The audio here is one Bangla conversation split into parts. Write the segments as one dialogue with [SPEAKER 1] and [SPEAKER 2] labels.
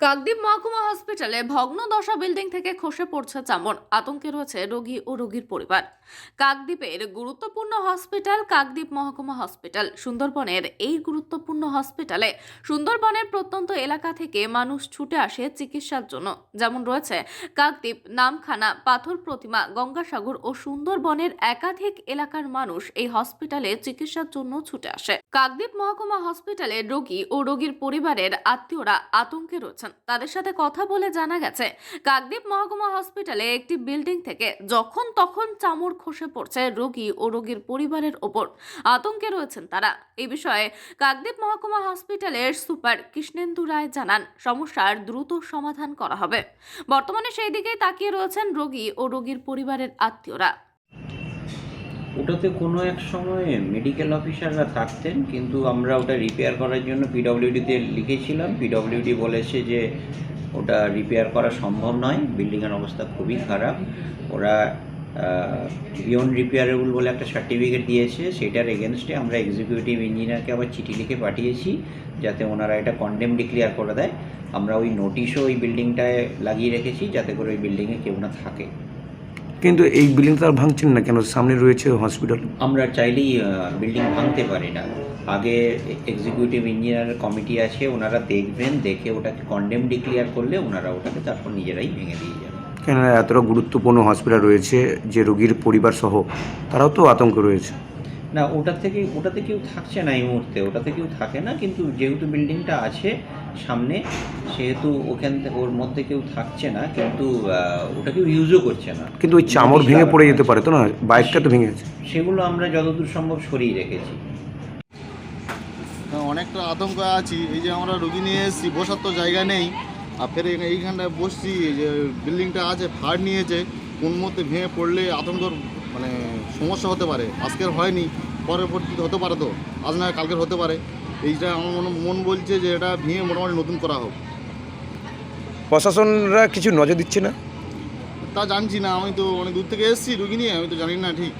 [SPEAKER 1] কাকদ্বীপ মহকুমা হসপিটালে ভগ্ন দশা বিল্ডিং থেকে খসে পড়ছে চামড় আতঙ্কে রয়েছে রোগী ও রোগীর পরিবার। কাকদ্বীপের গুরুত্বপূর্ণ হসপিটাল কাকদ্বীপ মহকুমা হসপিটাল। সুন্দরবনের এই গুরুত্বপূর্ণ হসপিটালে সুন্দরবনের প্রত্যন্ত এলাকা থেকে মানুষ ছুটে আসে চিকিৎসার জন্য। যেমন রয়েছে কাকদ্বীপ, নামখানা, পাথর প্রতিমা, গঙ্গাসাগর ও সুন্দরবনের একাধিক এলাকার মানুষ এই হসপিটালে চিকিৎসার জন্য ছুটে আসে। কাকদ্বীপ মহকুমা হসপিটালে রোগী ও রোগীর পরিবারের আত্মীয়রা আতঙ্কে রয়েছেন। তাদের সাথে কথা বলে জানা গেছে, কাকদ্বীপ মহকুমা হসপিটালে একটি বিল্ডিং থেকে যখন তখন চামড় খসে পড়ছে রোগী ও রোগীর পরিবারের ওপর। আতঙ্কে রয়েছেন তারা। এই বিষয়ে কাকদ্বীপ মহকুমা হসপিটালের সুপার কৃষ্ণেন্দু রায় জানান, সমস্যার দ্রুত সমাধান করা হবে। বর্তমানে সেই দিকেই তাকিয়ে রয়েছেন রোগী ও রোগীর পরিবারের আত্মীয়রা।
[SPEAKER 2] ওটাতে কোনো এক সময়ে মেডিকেল অফিসাররা থাকতেন, কিন্তু আমরা ওটা রিপেয়ার করার জন্য পিডব্লিউডিতে লিখেছিলাম। পিডব্লিউডি বলেছে যে ওটা রিপেয়ার করা সম্ভব নয়। বিল্ডিংয়ের অবস্থা খুবই খারাপ। ওরা বিয়ন্ড রিপেয়ারেবল বলে একটা সার্টিফিকেট দিয়েছে সেটার এগেনস্টে আমরা এক্সিকিউটিভ ইঞ্জিনিয়ারকে আবার চিঠি লিখে পাঠিয়েছি যাতে ওনারা এটা কন্ডেম ডিক্লেয়ার করে দেয়। আমরা ওই নোটিশও ওই বিল্ডিংটায় লাগিয়ে রেখেছি যাতে করে ওই বিল্ডিংয়ে কেউ না থাকে।
[SPEAKER 3] কিন্তু এই বিল্ডিং তো আর ভাঙছেন না কেন? সামনে রয়েছে হসপিটাল
[SPEAKER 2] আমরা চাইলেই বিল্ডিং ভাঙতে পারি না। আগে এক্সিকিউটিভ ইঞ্জিনিয়ার কমিটি আছে ওনারা দেখবেন দেখে ওটাকে কন্ডেম ডিক্লেয়ার করলে ওনারা ওটাকে তারপর নিজেরাই ভেঙে দিয়ে যাবেন
[SPEAKER 3] কেন এতটা গুরুত্বপূর্ণ হসপিটাল রয়েছে যে রোগীর পরিবার সহ তারাও তো আতঙ্ক রয়েছে।
[SPEAKER 2] না ওটা থেকে ওটাতে কেউ থাকছে না এই মুহূর্তে। ওটাতে কেউ থাকে না কিন্তু যেহেতু বিল্ডিংটা আছে সামনে সেহেতু ওখান থেকে ওর মধ্যে কেউ থাকছে না কিন্তু ওটা কেউ ইউজও করছে না।
[SPEAKER 3] কিন্তু ওই চামড় ভেঙে পড়ে যেতে পারে তো না? বাইকটা তো ভেঙে গেছে।
[SPEAKER 2] সেগুলো আমরা যতদূর সম্ভব সরিয়ে রেখেছি।
[SPEAKER 4] হ্যাঁ, অনেকটা আতঙ্ক আছি। এই যে আমরা রুগী নিয়ে এসেছি বসার তো জায়গা নেই। আর ফের এই- এইখানটায় বসছি যে বিল্ডিংটা আছে ফাড় নিয়েছে কোন মধ্যে ভেঙে পড়লে আতঙ্কর মানে সমস্যা হতে পারে। আজকের হয়নি পরের পরবর্তীতে হতে পারে তো আজ না কালকের হতে পারে। এইটা আমার মন মন বলছে যে এটা ভেঙে মোটামুটি নতুন করা হোক।
[SPEAKER 3] প্রশাসনরা কিছু নজর দিচ্ছে না?
[SPEAKER 4] তা জানছি না আমি তো অনেক দূর থেকে এসেছি রুগী নিয়ে আমি তো জানি না ঠিক।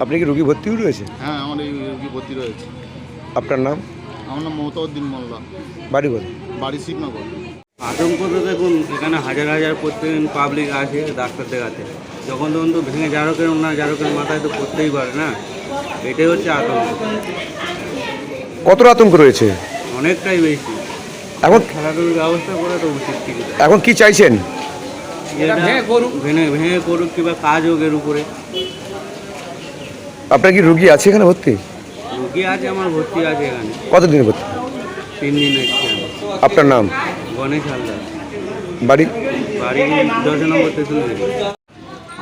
[SPEAKER 3] আপনি কি রুগী ভর্তিও রয়েছে?
[SPEAKER 4] হ্যাঁ আমার এই রুগী ভর্তি রয়েছে।
[SPEAKER 3] আপনার নাম?
[SPEAKER 4] আমার নাম মমতাউদ্দিন মোল্লা।
[SPEAKER 3] বাড়ি কোথায়?
[SPEAKER 4] বাড়ি শিবনগর।
[SPEAKER 5] আতঙ্ক তো দেখুন এখানে হাজার হাজার প্রত্যেকদিন পাবলিক আসে ডাক্তার দেখাতে। যখন তখন তো ভেঙে জারকের না জারকের মাথায় তো পড়তেই পারে না। এটাই হচ্ছে আতঙ্ক।
[SPEAKER 3] কতটা আতঙ্ক রয়েছে?
[SPEAKER 5] অনেকটাই বেশি।
[SPEAKER 3] এখন
[SPEAKER 5] খেলাধুলার ব্যবস্থা করে তো উচিত কিছুটা
[SPEAKER 3] এখন কি চাইছেন?
[SPEAKER 5] যেটা ভেঙে ভেঙে করুক কিংবা কাজ হোক এর উপরে।
[SPEAKER 3] আপনার কি রুগী আছে এখানে ভর্তি?
[SPEAKER 5] রুগী আছে? আমার ভর্তি আছে এখানে।
[SPEAKER 3] কতদিন ভর্তি?
[SPEAKER 5] তিন দিন
[SPEAKER 3] আপনার নাম?
[SPEAKER 5] গণেশ হালদার।
[SPEAKER 3] বাড়ি?
[SPEAKER 5] বাড়ি দশ নম্বর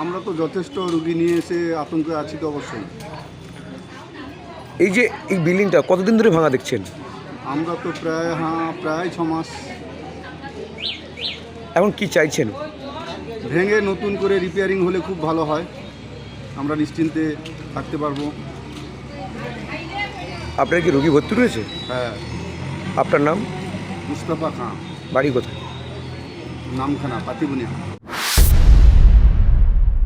[SPEAKER 6] আমরা তো যথেষ্ট রুগী নিয়ে এসে আতঙ্কে আছি তো অবশ্যই।
[SPEAKER 3] এই যে এই বিল্ডিংটা কতদিন ধরে ভাঙা দেখছেন?
[SPEAKER 6] আমরা তো প্রায় হ্যাঁ প্রায় ছ মাস।
[SPEAKER 3] এখন কি চাইছেন?
[SPEAKER 6] ভেঙে নতুন করে রিপেয়ারিং হলে খুব ভালো হয়। আমরা নিশ্চিন্তে থাকতে পারব।
[SPEAKER 3] আপনার কি রোগী ভর্তি রয়েছে?
[SPEAKER 6] হ্যাঁ।
[SPEAKER 3] আপনার নাম?
[SPEAKER 6] মুস্তফা খাঁ।
[SPEAKER 3] বাড়ি কোথায়?
[SPEAKER 6] নামখানা পাতিবুনিয়া।